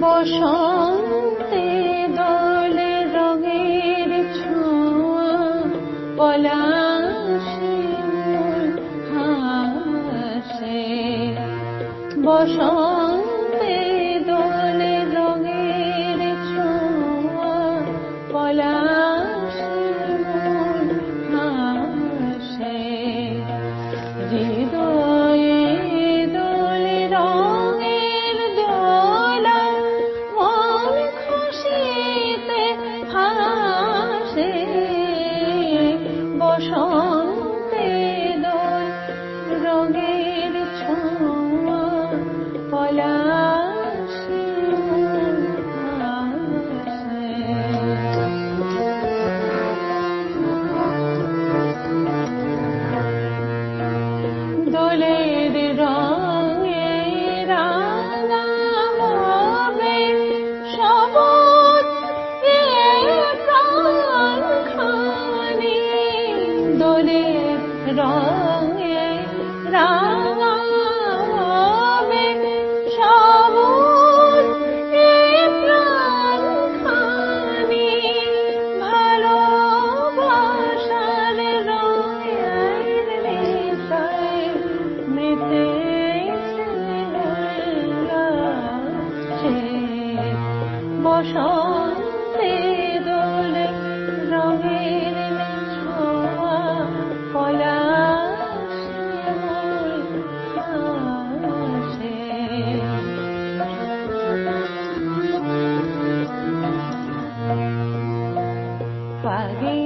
বসন্তে দলে রঙের ছোঁয়া পলাশে হাসে। বসন্ত রঙের ছোঁয়া পলা বসন্তে দোলে রঙের ছোঁয়া পলাশ। আসে পাগিয়ে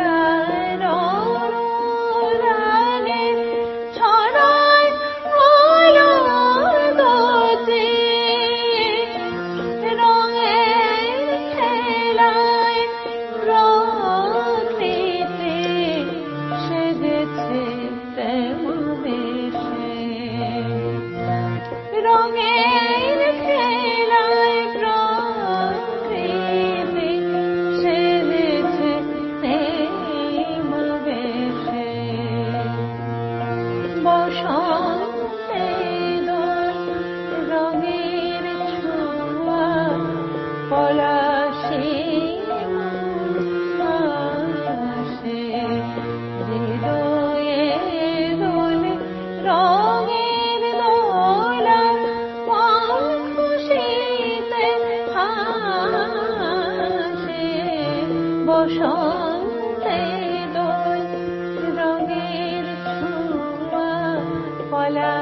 রঙে বসন্তে দোল রঙের ছোঁয়া পলা